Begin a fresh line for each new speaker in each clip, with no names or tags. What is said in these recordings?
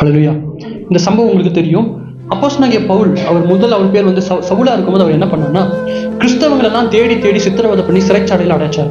அழலுயா இந்த சம்பவம் உங்களுக்கு தெரியும். அப்போஸ்தலனாகிய பவுல் அவர் முதல் அவர் பேர் வந்து சவுலா இருக்கும்போது அவர் என்ன பண்ணார்னா கிறிஸ்தவங்களெல்லாம் தேடி தேடி சித்திரவதை பண்ணி சிறைச்சாலையில் அடைச்சார்.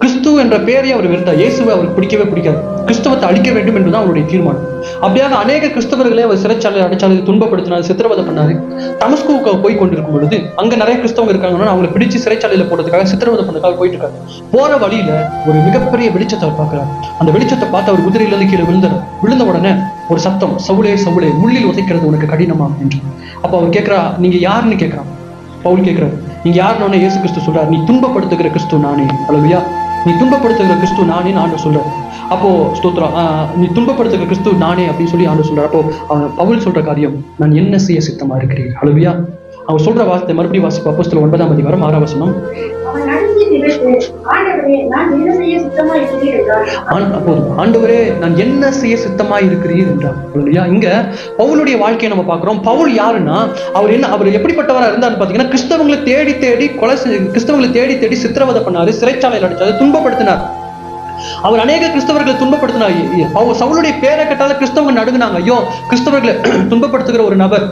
கிறிஸ்துவ என்ற பெயரை அவர் வெறுத்தார். இயேசுவை அவருக்கு பிடிக்கவே பிடிக்காது. கிறிஸ்தவத்தை அழிக்க வேண்டும் என்பதுதான் அவருடைய தீர்மானம். அப்படியாக அநேக கிறிஸ்தவர்களே அவர் சிறைச்சாலை அடைச்சாலை துன்பப்படுத்தினார் சித்திரவதை பண்ணாரு. தமஸ்குவுக்கு போய் கொண்டிருக்கும் பொழுது அங்க நிறைய கிறிஸ்தவங்க இருக்காங்கன்னா அவங்களை பிடிச்சு சிறைச்சாலையில போடுறதுக்காக சித்திரவதை பண்ணதுக்காக போயிட்டு இருக்காரு போற வழியில ஒரு மிகப்பெரிய வெளிச்சத்தை அவர் பார்க்கிறார். அந்த வெளிச்சத்தை பார்த்து அவர் குதிரையில இருந்து கீழே விழுந்தார். விழுந்த உடனே ஒரு சத்தம் சவுளே சவுளே முள்ளில் உதைக்கிறது உனக்கு கடினமா என்று. அப்ப அவர் கேட்கிறா நீங்க யாருன்னு? கேட்கிறான். பவுல் கேட்கிறார் நீங்க யாருன்னு? இயேசு கிறிஸ்து சொல்றாரு நீ துன்பப்படுத்துகிற கிறிஸ்து நானே. அல்லவியா நீ துன்பப்படுத்துகிற கிறிஸ்து நானே ஆண்டு சொல்றார். அப்போ ஸ்தோத்திரம் நீ துன்பப்படுத்துகிற கிறிஸ்து நானே அப்படின்னு சொல்லி ஆண்டு சொல்றார். அப்போ பவுல் சொல்ற காரியம் நான் என்ன செய்ய சித்தமா இருக்கிறேன்? அல்லவியா அவர் சொல்ற வார்த்தை மறுபடியும் வாசிப்பு அப்போஸ்தலர் ஒன்பதாம் அதிகாரம் ஆறாம் வசனம்.
ஆண்டவரே நான் என்ன செய்ய சுத்தமா இருக்கிறேன்
சித்தமா இருக்கிறீர் என்றார். இல்லையா இங்க பவுலுடைய வாழ்க்கையை நம்ம பாக்குறோம் பவுல் யாருன்னா அவர் என்ன அவர் எப்படிப்பட்டவரா இருந்தார் பாத்தீங்கன்னா கிறிஸ்தவங்களை தேடி தேடி கொலை கிறிஸ்தவங்களை தேடி தேடி சித்திரவதை பண்ணாரு சிறைச்சாலையில் அடிச்சாரு துன்பப்படுத்தினார். அவர் அநேக கிறிஸ்தவர்களை துன்பப்படுத்தினார். அவர் சவுளுடைய பேரை கேட்டால கிறிஸ்தவங்க நடுங்கினாங்க. ஐயோ கிறிஸ்தவர்களை துன்பப்படுத்துகிற ஒரு நபர்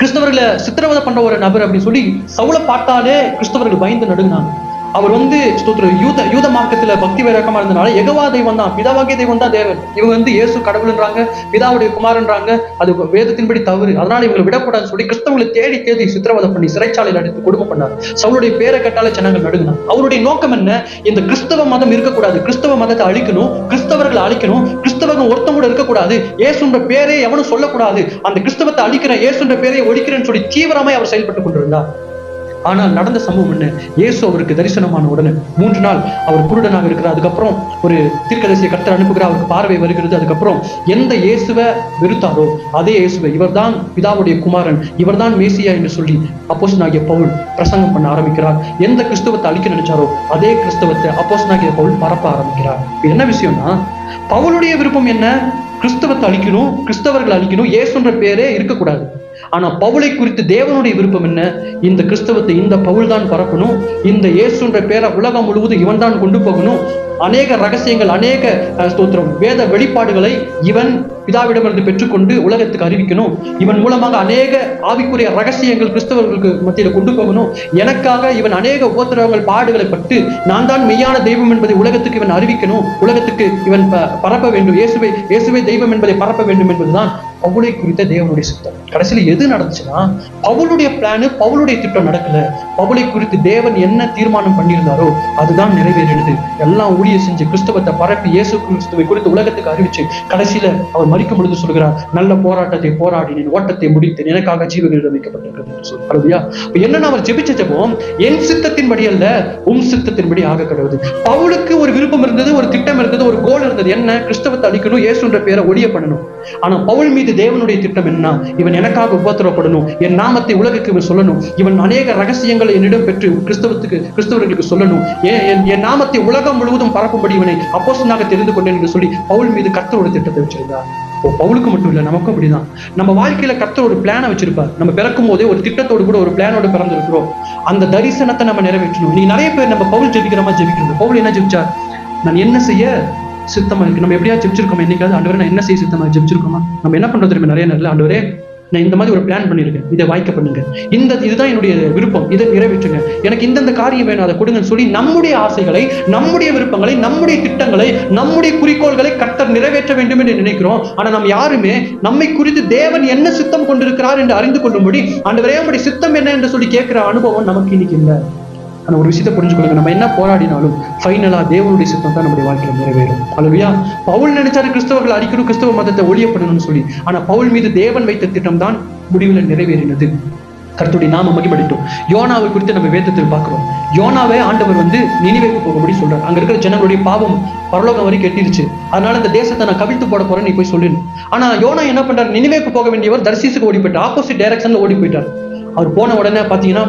கிறிஸ்தவர்களை சித்திரவதை பண்ற ஒரு நபர் அப்படின்னு சொல்லி சவுளை பார்த்தாலே கிறிஸ்தவர்கள் பயந்து நடுங்கினாங்க. அவர் வந்து ஸ்தோத்திரம் யூத யூத மார்க்கத்துல பக்தி வைரக்கமா இருந்தனால எகவா தெய்வம் தான் பிதாவாகிய தெய்வம் தான் தேவன். இவங்க வந்து இயேசு கடவுள்ன்றாங்க பிதாவுடைய குமாரன்றாங்க. அது வேதத்தின்படி தவறு. அதனால இவங்களை விடக்கூடாதுன்னு சொல்லி கிறிஸ்தவங்களை தேடி தேடி சித்திரவதை பண்ணி சிறைச்சாலையில் அடைத்து கொடுமை பண்ணார். சவுளுடைய பேரை கட்டால ஜனங்கள் நடுங்கினார் அவருடைய நோக்கம் என்ன? இந்த கிறிஸ்தவ மதம் இருக்கக்கூடாது. கிறிஸ்தவ மதத்தை அழிக்கணும் கிறிஸ்தவர்களை அழிக்கணும் கிறிஸ்தவர்கள் ஒருத்தம் கூட இருக்கக்கூடாது. இயேசுன்ற பேரே எவனும் சொல்லக்கூடாது. அந்த கிறிஸ்தவத்தை அழிக்கிறேன் இயேசுன்ற பேரை ஒழிக்கிறேன்னு சொல்லி தீவிரமாய் அவர் செயல்பட்டு கொண்டிருந்தார். ஆனால் நடந்த சம்பவம் என்ன? இயேசு அவருக்கு தரிசனமான உடனே மூன்று நாள் அவர் குருடனாக இருக்கிறார். அதுக்கப்புறம் ஒரு தீர்க்கதரிசியை கர்த்தர் அனுப்புகிறார். அவருக்கு பார்வை வருகிறது. அதுக்கப்புறம் எந்த இயேசுவை வெறுத்தாரோ அதே இயேசுவை இவர்தான் பிதாவுடைய குமாரன் இவர்தான் மேசியா என்று சொல்லி அப்போசனாகிய பவுல் பிரசங்கம் பண்ண ஆரம்பிக்கிறார். எந்த கிறிஸ்தவத்தை அழிக்க நினைச்சாரோ அதே கிறிஸ்தவத்தை அப்போசனாகிய பவுல் பரப்ப ஆரம்பிக்கிறார். என்ன விஷயம்னா பவுலுடைய விருப்பம் என்ன? கிறிஸ்தவத்தை அழிக்கணும் கிறிஸ்தவர்கள் அழிக்கணும். இயேசுன்ற பேரே இருக்கக்கூடாது. ஆனா பவுலை குறித்து தேவனுடைய விருப்பம் என்ன? இந்த கிறிஸ்தவத்தை இந்த பவுல் தான் பரப்பணும். இந்த இயேசுன்ற பேரை உலகம் முழுவதும் இவன் தான் கொண்டு போகணும். அநேக ரகசியங்கள் அநேக ஸ்தோத்திரம் வேத வெளிப்பாடுகளை இவன் பிதாவிடமிருந்து பெற்றுக்கொண்டு உலகத்துக்கு அறிவிக்கணும். இவன் மூலமாக அநேக ஆவிக்குரிய ரகசியங்கள் கிறிஸ்தவர்களுக்கு மத்தியில் கொண்டு போகணும். எனக்காக இவன் அநேக உபத்திரவங்கள் பாடுகளை பட்டு நான் தான் மெய்யான தெய்வம் என்பதை உலகத்துக்கு இவன் அறிவிக்கணும். உலகத்துக்கு இவன் ப- பரப்ப வேண்டும். இயேசுவை இயேசுவை தெய்வம் என்பதை பரப்ப வேண்டும் என்பதுதான் பவுலை குறித்த தேவனுடைய சித்தம். கடைசியில் எது நடந்துச்சுன்னா பவுலுடைய பிளானு பவுலுடைய திட்டம் நடக்கல. பவுலை குறித்து தேவன் என்ன தீர்மானம் பண்ணியிருந்தாரோ அதுதான் நிறைவேறினது. எல்லாம் ஊழிய செஞ்சு கிறிஸ்தவத்தை பரப்பி இயேசு கிறிஸ்துவை குறித்து உலகத்துக்கு அறிவிச்சு கடைசியில அவர் மறிக்கும் பொழுது சொல்கிறார் நல்ல போராட்டத்தை போராடினேன் ஓட்டத்தை முடித்தேன் எனக்காக ஜீவனிடம் வைக்கப்பட்டிருக்கிறது என்று சொல்லி என்னன்னா அவர் ஜெபிச்ச ஜபம் என் சித்தத்தின்படி அல்ல உம் சித்தத்தின்படி ஆக கிடவுது. பவுலுக்கு ஒரு விருப்பம் இருந்தது ஒரு திட்டம் இருந்தது ஒரு கோல் இருந்தது. என்ன? கிறிஸ்தவத்தை அழிக்கணும் இயேசுன்ற பேரை ஒழிய பண்ணணும் ஆனா பவுல் மீது தேவனுடைய திட்டம் என்ன? இவன் எனக்காக உபத்திரப்படணும் என் நாமத்தை உலகுக்கு இவன் சொல்லணும். இவன் அநேக ரகசியங்களை என்னிடம் பெற்று கிறிஸ்தவத்துக்கு கிறிஸ்தவர்களுக்கு சொல்லணும். என் என்- நாமத்தை உலகம் முழுவதும் பரப்பும்படி இவனை அப்போசனாக தெரிந்து கொண்டேன் என்று சொல்லி பவுல் மீது கர்த்தரோட திட்டத்தை வச்சிருந்தார். ஓ பவுலுக்கு மட்டும் இல்ல நமக்கும் அப்படிதான். நம்ம வாழ்க்கையில கர்த்தர் ஒரு பிளானை வச்சிருப்பார். நம்ம பிறக்கும் போதே ஒரு திட்டத்தோடு கூட ஒரு பிளானோட பிறந்திருக்கிறோம். அந்த தரிசனத்தை நம்ம நிறைவேற்றணும். நீ நிறைய பேர் நம்ம பவுல் ஜெபிக்கிறோமா ஜெபிக்கிறது. பவுல் என்ன ஜெபிச்சார்? நான் என்ன செய்ய? சித்தமா இருக்கு நம்ம எப்படியா ஜெபிச்சிருக்கோமா? என்னைக்காவது ஆண்டவரே நான் என்ன செய்ய சித்தமா ஜெபிச்சிருக்கோமா? நம்ம என்ன பண்றது தெரியுமா? நிறைய நேரத்துல ஆண்டவரே நான் இந்த மாதிரி ஒரு பிளான் பண்ணியிருக்கேன். இதை வாய்க்க பண்ணுங்க. இந்த இதுதான் என்னுடைய விருப்பம். இதை நிறைவேற்றுங்க. எனக்கு இந்தந்த காரியம் வேணும் அதை கொடுங்கன்னு சொல்லி நம்முடைய ஆசைகளை நம்முடைய விருப்பங்களை நம்முடைய திட்டங்களை நம்முடைய குறிக்கோள்களை கர்த்தர் நிறைவேற்ற வேண்டும் என்று நினைக்கிறோம். ஆனா நம்ம யாருமே நம்மை குறித்து தேவன் என்ன சித்தம் கொண்டிருக்கிறார் என்று அறிந்து கொள்ளும்படி ஆண்டவரே உங்களுடைய சித்தம் என்ன என்று சொல்லி கேட்கிற அனுபவம் நமக்கு இன்னைக்கு இல்லை. அந்த ஒரு விஷயத்தை புரிஞ்சுக்கொள்ளுங்க. நம்ம என்ன போராடினாலும் ஃபைனலா தேவனுடைய சித்தம் தான் நம்முடைய வாழ்க்கையில நிறைவேறும். அழுவியா பவுல் நினைச்சாரு கிறிஸ்தவர்கள் அடிக்கணும் கிறிஸ்தவ மதத்தை ஒழியப்படணும்னு சொல்லி. ஆனா பவுல் மீது தேவன் வைத்த திட்டம் தான் முடிவில் நிறைவேறினது. கருத்துடைய நாம மகிமடிட்டோம் யோனாவை குறித்து நம்ம வேதத்தில் பார்க்கிறோம். யோனாவை ஆண்டவர் வந்து நினைவேக்கு போகும்படி சொல்றார். அங்க இருக்கிற ஜனங்களுடைய பாவம் பரலோகம் வரைக்கும் எட்டிருச்சு. அதனால இந்த தேசத்தை நான் கவிழ்த்து போட போறேன் நீ போய் சொல்லு ஆனா யோனா என்ன பண்றாரு? நினைவேக்கு போக வேண்டியவர் தர்சீசுக்கு ஓடி போயிட்டார். ஆப்போசிட் டைரக்ஷன்ல ஓடி போயிட்டார். அவர் போன உடனே பார்த்தீங்கன்னா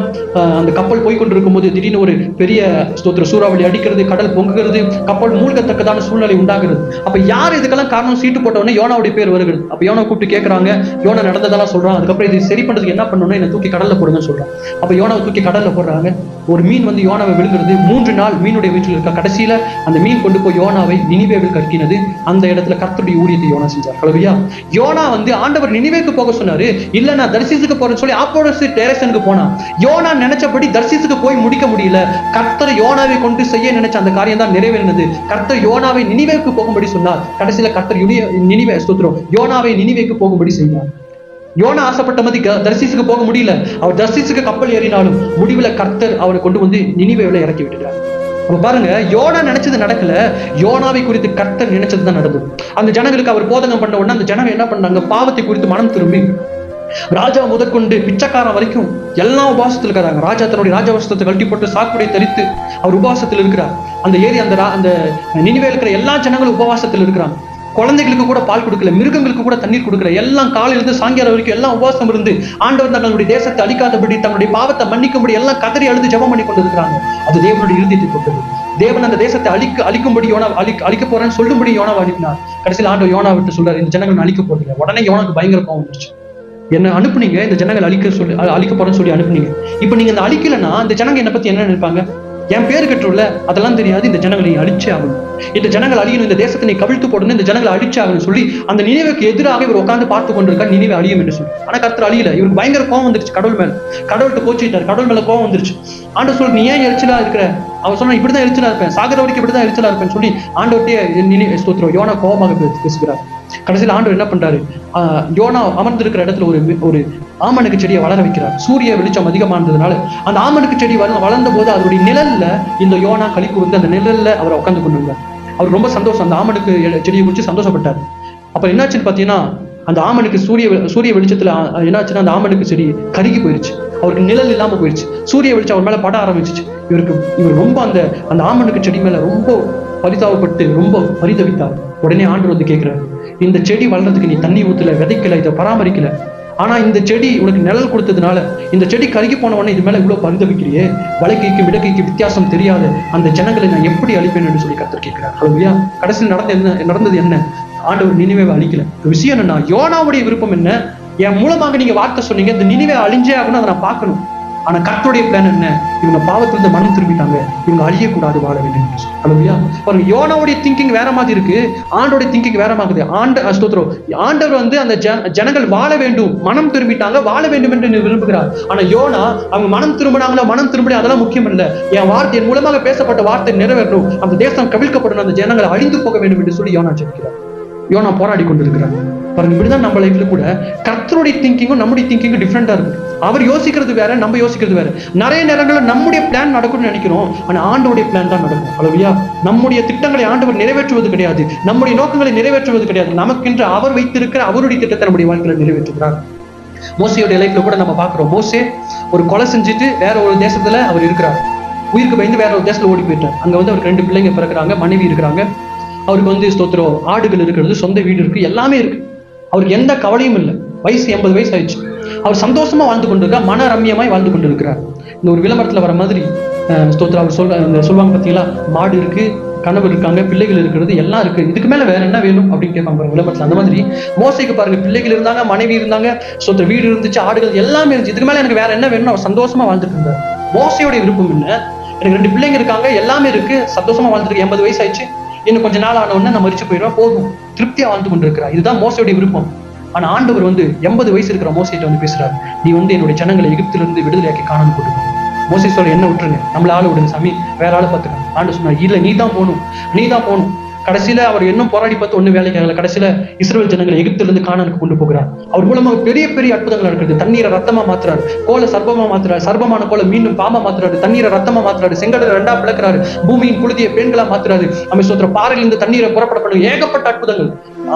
அந்த கப்பல் போய் கொண்டிருக்கும் போது திடீர்னு ஒரு பெரிய ஸ்தோத்திர சூறாவளி அடிக்கிறது கடல் பொங்குகிறது கப்பல் மூழ்கத்தக்கதான சூழ்நிலை உண்டாகிறது. அப்போ யார் இதுக்கெல்லாம் காரணம்? சீட்டு போட்டவொடனே யோனாவுடைய பேர் வருகிறது. அப்போ யோனா கூப்பிட்டு கேட்குறாங்க யோனா நடந்ததெல்லாம் சொல்கிறான் அதுக்கப்புறம் இது சரி பண்ணுறதுக்கு என்ன பண்ணணும் என்ன தூக்கி கடலில் போடுங்கன்னு சொல்கிறான் அப்போ யோனாவை தூக்கி கடலில் போடுறாங்க. ஒரு மீன் வந்து யோனாவை விழுங்குறது. மூன்று நாள் மீனுடைய வீட்டில் இருக்க? கடைசியில் அந்த மீன் கொண்டு போய் யோனாவை நினிவேவில் கற்கினது. அந்த இடத்துல கர்த்தருடைய ஊழியத்தை யோனா செஞ்சார். ஹalleluya யோனா வந்து ஆண்டவர் நினிவேக்கு போக சொன்னாரு. இல்லை நான் தரிசித்துக்கு போறேன்னு சொல்லி ஆப்போசிட் டைரக்ஷனுக்கு போனான். யோனா நினைச்சபடி தர்சீசுக்கு போய் முடிக்க முடியல. கர்த்தர் யோனாவை கொண்டு செய்ய நினைச்ச அந்த காரியம் தான் நிறைவேறினது. கர்த்தர் யோனாவை நினிவேக்கு போகும்படி சொன்னார். கடைசியில கர்த்தர் யுனி- நினைவே ஸ்தோத்திரம். யோனாவை நினிவேக்கு போகும்படி செய்தார். யோனா ஆசைப்பட்ட மாதிரி க- போக முடியல. அவர் தர்சீசுக்கு கப்பல் ஏறினாலும் முடிவுல கர்த்தர் அவரை கொண்டு வந்து நினிவேவில் இறக்கி விட்டுட்டார். அப்ப பாருங்க யோனா நினைச்சது நடக்கல. யோனாவை குறித்து கர்த்தர் நினைச்சது தான் நடந்தது. அந்த ஜனங்களுக்கு அவர் போதகம் பண்ண உடனே அந்த ஜனங்க என்ன பண்ணாங்க? பாவத்தை குறித்து மனம் திரும்பி ராஜா முதற்கொண்டு பிச்சைக்காரன் வரைக்கும் எல்லாம் உபாசத்தில் இருக்கிறாங்க ராஜா தன்னுடைய ராஜவஸ்தத்தை கழட்டி போட்டு சாக்குடை தரித்து அவர் உபவாசத்தில் இருக்கிறார். அந்த ஏரி அந்த அந்த நினைவே இருக்கிற எல்லா ஜனங்களும் உபவாசத்தில் இருக்கிறாங்க. குழந்தைகளுக்கு கூட பால் கொடுக்கல மிருகங்களுக்கு கூட தண்ணீர் கொடுக்கல. எல்லாம் காலையிலிருந்து சாயங்காலம் வரைக்கும் எல்லாம் உபவாசம் இருந்து ஆண்டவர் தங்களுடைய தேசத்தை அழிக்காதபடி தங்களுடைய பாவத்தை மன்னிக்கும்படி எல்லாம் கதறி அழுது ஜெபம் பண்ணி கொண்டு இருக்கிறாங்க அது தேவனுடைய இறுதியத்தை தொட்டது. தேவன் அந்த தேசத்தை அழிக்க அழிக்கும்படி யோனா அழி அழிக்க போறேன்னு சொல்லும்படி யோனா அனுப்பினார் கடைசியில் ஆண்டவர் யோனா விட்டு சொல்றாரு இந்த ஜனங்கள் அழிக்க போறதில்லை. உடனே யோனாக்கு பயங்கர கோவம் வந்துச்சு என்ன அனுப்புனீங்க இந்த ஜனங்கள் அழிக்க சொல்லி அழிக்க போறேன்னு சொல்லி அனுப்புனீங்க. இப்போ நீங்க இந்த அழிக்கலைன்னா இந்த ஜனங்க என்னை பத்தி என்ன நினைப்பாங்க? என் பேர் கட்டுள்ள அதெல்லாம் தெரியாது இந்த ஜனங்களை அழிச்சே ஆகணும். இந்த ஜனங்கள் அழியணும் இந்த தேசத்தை நீ கவிழ்த்து போடணும் இந்த ஜனங்களை அழிச்சே ஆகணும் சொல்லி அந்த நினைவுக்கு எதிராக இவர் உட்காந்து பார்த்து கொண்டிருக்கார் நினைவு அழியும் என்று சொல்லி. ஆனா கருத்து அழியல. இவருக்கு பயங்கர கோவம் வந்துருச்சு கடவுள் மேல. கடவுள்கிட்ட கோச்சிட்டார் கடவுள் மேல கோவம் வந்துருச்சு. ஆண்டு சொல்லி நீ ஏன் எரிச்சலா இருக்கிற? அவன் சொன்னா இப்படிதான் எரிச்சலா இருப்பேன். சாகர வரைக்கும் இப்படிதான் எரிச்சலா இருப்பேன் சொல்லி ஆண்டவர்கிட்டயே நினைவு ஸ்தோத்திரம். யோனா கோபமாக பேசுகிறார். கடைசியில் ஆண்டவர் என்ன பண்றாரு? யோனா அமர்ந்திருக்கிற இடத்துல ஒரு ஒரு ஆமணக்கு செடியை வளர வைக்கிறார். சூரிய வெளிச்சம் அதிகமானதுனால அந்த ஆமணக்கு செடி வள வளர்ந்த போது அதனுடைய நிழல்ல இந்த யோனா கழிக்கு வந்து அந்த நிழல்ல அவரை உட்காந்து கொண்டு அவர் ரொம்ப சந்தோஷம். அந்த ஆமணுக்கு செடியை குறித்து சந்தோஷப்பட்டார். அப்ப என்னாச்சுன்னு பாத்தீங்கன்னா அந்த ஆமனுக்கு சூரிய சூரிய வெளிச்சத்துல என்னாச்சுன்னா அந்த ஆமனுக்கு செடி கருகி போயிருச்சு. அவருக்கு நிழல் இல்லாம போயிடுச்சு சூரிய வெளிச்சம் அவர் மேல பட ஆரம்பிச்சிச்சு. இவருக்கு இவர் ரொம்ப அந்த அந்த ஆமனுக்கு செடி மேல ரொம்ப பரிதாபப்பட்டு ரொம்ப பரிதவித்தார். உடனே ஆண்டு வந்து கேட்குறாரு இந்த செடி வளர்றதுக்கு நீ தண்ணி ஊற்றல விதைக்கல இதை பராமரிக்கல. ஆனா இந்த செடி உனக்கு நிழல் கொடுத்ததுனால இந்த செடி கருகி போன உடனே இது மேல இவ்வளவு பரிதவிக்கிறியே வழக்கைக்கு விடக்கைக்கு வித்தியாசம் தெரியாத அந்த ஜனங்களை நான் எப்படி அழிப்பேன் என்று சொல்லி கத்தர் கேட்கிறார். ஹalleluya. கடைசியில் நடந்த என்ன நடந்தது என்ன? ஆண்டவர் நினைவே அழிக்கல. விஷயம் என்னன்னா யோனாவுடைய விருப்பம் என்ன? என் மூலமாக நீங்க வார்த்தை சொன்னீங்க இந்த நினைவே அழிஞ்சே ஆகணும் அதை நான் பார்க்கணும். ஆனா கர்த்தருடைய பிளான் என்ன? இவங்க பாவத்திலிருந்து மனம் திரும்பிட்டாங்க. இவங்க அழியக்கூடாது வாழ வேண்டும் என்று பாருங்க யோனாவுடைய திங்கிங் வேற மாதிரி இருக்கு. ஆண்டோடைய திங்கிங் வேற மாதிரி ஆண்ட அஸ்தோத்திரம் ஆண்டவர் வந்து அந்த ஜன- ஜனங்கள் வாழ வேண்டும் மனம் திரும்பிட்டாங்க வாழ வேண்டும் என்று விரும்புகிறார். ஆனா யோனா அவங்க மனம் திரும்பினாங்களா மனம் திரும்பி அதெல்லாம் முக்கியம் இல்ல. என் வார்த்தை என் மூலமாக பேசப்பட்ட வார்த்தை நிறைவேறணும். அந்த தேசம் கவிழ்க்கப்படணும் அந்த ஜனங்களை அழிந்து போக வேண்டும் என்று சொல்லி யோனா ஜெபிக்கிறார். யோனா போராடி கொண்டிருக்கிறார். பாருங்க இப்படிதான் நம்ம லைஃப்ல கூட கர்த்தருடைய திங்கிங்கும் நம்முடைய திங்கிங்கும் டிஃப்ரெண்டா இருக்கு அவர் யோசிக்கிறது வேற நம்ம யோசிக்கிறது வேற. நிறைய நேரங்களில் நம்முடைய பிளான் நடக்கும்னு நினைக்கிறோம் ஆனால் ஆண்டவுடைய பிளான் தான் நடக்கும். அளவியா நம்முடைய திட்டங்களை ஆண்டவர் நிறைவேற்றுவது கிடையாது. நம்முடைய நோக்கங்களை நிறைவேற்றுவது கிடையாது. நமக்கென்று அவர் வைத்திருக்கிற அவருடைய திட்டத்தை நம்முடைய வாழ்க்கையில நிறைவேற்றுகிறார். மோசையோட லைஃப்ல கூட நம்ம பாக்குறோம் மோசே ஒரு கொலை செஞ்சுட்டு வேற ஒரு தேசத்துல அவர் இருக்கிறார். உயிருக்கு பயந்து வேற ஒரு தேசத்துல ஓடி போயிட்டார். அங்க வந்து அவருக்கு ரெண்டு பிள்ளைங்க பிறக்கிறாங்க மனைவி இருக்கிறாங்க. அவருக்கு வந்து ஸ்தோத்திரம் ஆடுகள் இருக்கிறது சொந்த வீடு இருக்கு எல்லாமே இருக்கு. அவருக்கு எந்த கவலையும் இல்லை. வயசு எண்பது வயசு ஆயிடுச்சு. அவர் சந்தோஷமா வாழ்ந்து கொண்டிருக்கார் மன ரம்யமாய் வாழ்ந்து கொண்டிருக்கிறார். இந்த ஒரு விளம்பரத்தில் வர மாதிரி அஹ், அவர் சொல் இந்த சொல்லுவாங்க பார்த்தீங்களா மாடு இருக்கு கனவு இருக்காங்க பிள்ளைகள் இருக்கிறது எல்லாம் இருக்கு. இதுக்கு மேல வேற என்ன வேணும் அப்படின்னு கேட்பாங்க விளம்பரத்தில். அந்த மாதிரி மோசைக்கு பாருங்க பிள்ளைகள் இருந்தாங்க மனைவி இருந்தாங்க சொந்த வீடு இருந்துச்சு ஆடுகள் எல்லாமே இருந்துச்சு. இதுக்கு மேல எனக்கு வேற என்ன வேணும் அவர் சந்தோஷமா வாழ்ந்துட்டு இருந்தார். மோசையோட விருப்பம் என்ன? எனக்கு ரெண்டு பிள்ளைங்க இருக்காங்க எல்லாமே இருக்கு சந்தோஷமா வாழ்ந்துருக்கு எண்பது வயசு ஆயிடுச்சு. இன்னும் கொஞ்ச நாள் ஆன உடனே நான் மறிச்சு போயிடுவேன். போதும். திருப்தியா வாழ்ந்து கொண்டிருக்கிறார் இதுதான் மோசையோட விருப்பம். ஆனா ஆண்டவர் வந்து எண்பது வயசு இருக்கிற மோசையிட்ட வந்து பேசுறாரு. நீ வந்து என்னுடைய ஜனங்களை எகிப்திலிருந்து விடுதலையாக்கி காணாம கொண்டு போ மோசை சொல்ல என்ன விட்டுருங்க? நம்மள ஆளு விடுங்க சாமி. வேற ஆளு பார்த்துக்க. ஆண்டு சொன்னார் இல்ல நீ தான் போகணும். நீ தான் போகணும். கடைசியில அவர் இன்னும் போராடி பார்த்து ஒண்ணு வேலைக்கு ஆகல. கடைசியில இஸ்ரேல் ஜனங்களை எகிப்திலிருந்து காணனுக்கு கொண்டு போகிறார். அவர் மூலமாக பெரிய பெரிய அற்புதங்கள் நடக்கிறது. தண்ணீரை ரத்தமா மாத்துறாரு. கோல சர்பமா மாத்துறாரு. சர்பமான கோல மீண்டும் பாம்பா மாத்துறாரு. தண்ணீரை ரத்தமா மாத்துறாரு. செங்கடலை ரெண்டா பிளக்கிறாரு. பூமியின் குழுதிய பெண்களா மாத்துறாரு. நம்ம பாறையில் பாறையிலிருந்து தண்ணீரை புறப்பட பண்ணும் ஏகப்பட்ட அற்புதங்கள்.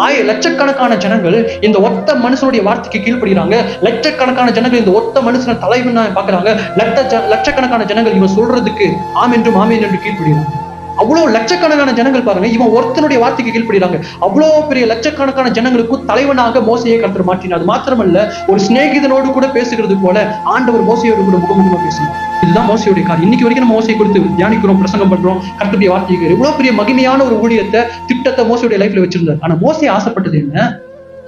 ஆய லட்சக்கணக்கான ஜனங்கள் இந்த ஒத்த மனுஷனுடைய வார்த்தைக்கு கீழ்ப்படுகிறாங்க லட்சக்கணக்கான ஜனங்கள் இந்த ஒத்த மனுஷனை தலைவன் பாக்குறாங்க லட்ச லட்சக்கணக்கான ஜனங்கள் இவன் சொல்றதுக்கு ஆம் என்றும் ஆமேன் என்று கீழ்ப்படுகிறாங்க அவ்வளவு லட்சக்கணக்கான ஜனங்கள் பாருங்க. இவன் ஒருத்தனுடைய வார்த்தைக்கு கீழ்படுறாங்க அவ்வளவு பெரிய லட்சக்கணக்கான ஜனங்களுக்கும் தலைவனாக மோசையை கருத்தர் மாற்றினார். அது மாத்திரமல்ல ஒரு சிநேகிதனோடு கூட பேசுகிறது போல ஆண்டவர் மோசையோடு கூட முகமுகமா பேசினார். இதுதான் மோசையுடைய காரியம். இன்னைக்கு வரைக்கும் நம்ம மோசையை குறித்து தியானிக்கிறோம் பிரசங்கம் பண்றோம் கர்த்தருடைய வார்த்தைக்கு இவ்வளவு பெரிய மகிமையான ஒரு ஊழியத்தை திட்டத்தை மோசையுடைய லைஃப்ல வச்சிருந்தார். ஆனா மோசை ஆசைப்பட்டது என்ன?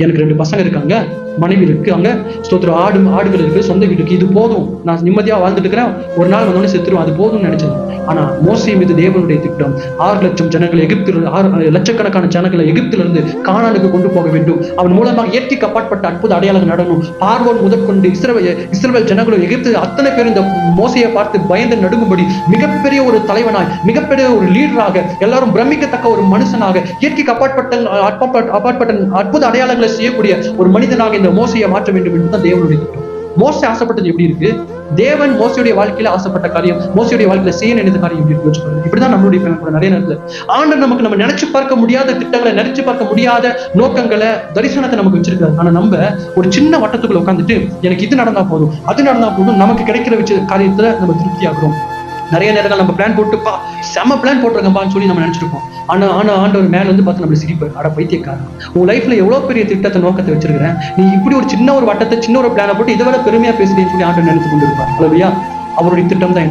எனக்கு ரெண்டு பசங்க இருக்காங்க மனைவி இருக்கு அங்க ஸ்தோத்திரம் ஆடு ஆடுகள் இருக்கு சொந்த வீடு இது போதும். நான் நிம்மதியா வாழ்ந்துட்டு இருக்கிறேன். ஒரு நாள் வந்தோடனே செத்துருவோம் அது போதும்னு நினைச்சது ஆனா மோசை மீது தேவனுடைய திட்டம் ஆறு லட்சம் ஜனங்களை எகிப்தில் ஆறு லட்சக்கணக்கான ஜனங்களை எகிப்திலிருந்து கானானுக்கு கொண்டு போக வேண்டும். அவன் மூலமாக இயற்கைக்கு அப்பாற்பட்ட அற்புத அடையாளங்கள் நடணும். பார்வோன் முதற்கொண்டு இஸ்ரேல் இஸ்ரேல் ஜனங்களும் எகிப்து அத்தனை பேர் இந்த மோசையை பார்த்து பயந்து நடுங்கும்படி மிகப்பெரிய ஒரு தலைவனாய் மிகப்பெரிய ஒரு லீடராக எல்லாரும் பிரமிக்கத்தக்க ஒரு மனுஷனாக இயற்கைக்கு அப்பாற்பட்ட அப்பாற்பட்ட அப்பாற்பட்ட அற்புத அடையாளங்களை செய்யக்கூடிய ஒரு மனிதனாக இந்த மோசையை மாற்ற வேண்டும் என்பதுதான் தேவனுடைய திட்டம். மோசை ஆசைப்பட்டது எப்படி இருக்கு? தேவன் மோசையுடைய வாழ்க்கையில ஆசைப்பட்ட காரியம் மோசையுடைய வாழ்க்கையில செய்ய நினைத்த காரியம் எப்படி இருக்கு இப்படிதான் நம்மளுடைய பயணம் கூட நிறைய நேரத்துல. ஆண்டர் நமக்கு நம்ம நினைச்சு பார்க்க முடியாத திட்டங்களை நினைச்சு பார்க்க முடியாத நோக்கங்களை தரிசனத்தை நமக்கு வச்சிருக்காரு. ஆனா நம்ம ஒரு சின்ன வட்டத்துக்குள்ள உட்காந்துட்டு எனக்கு இது நடந்தா போதும் அது நடந்தா போதும் நமக்கு கிடைக்கிற வச்ச காரியத்துல நம்ம திருப்தி ஆகுறோம் நிறைய நேரங்கள் நம்ம பிளான் போட்டுப்பா செம பிளான் போட்டிருக்கப்பான்னு சொல்லி நம்ம நினைச்சிருப்போம். ஆனா ஆனா ஆண்டவர் மேல வந்து பார்த்து நம்மள சிரிப்பு அட பைத்தியக்காரன். உன் லைஃப்ல எவ்வளவு பெரிய திட்டத்தை நோக்கத்தை வச்சிருக்கிறேன்? நீ இப்படி ஒரு சின்ன ஒரு வட்டத்தை சின்ன ஒரு பிளானை போட்டு இதை விட பெருமையா பேசுகிறேன்னு சொல்லி ஆண்டவர் நினைச்சு கொண்டிருப்பார். அவருடைய திட்டம் தான்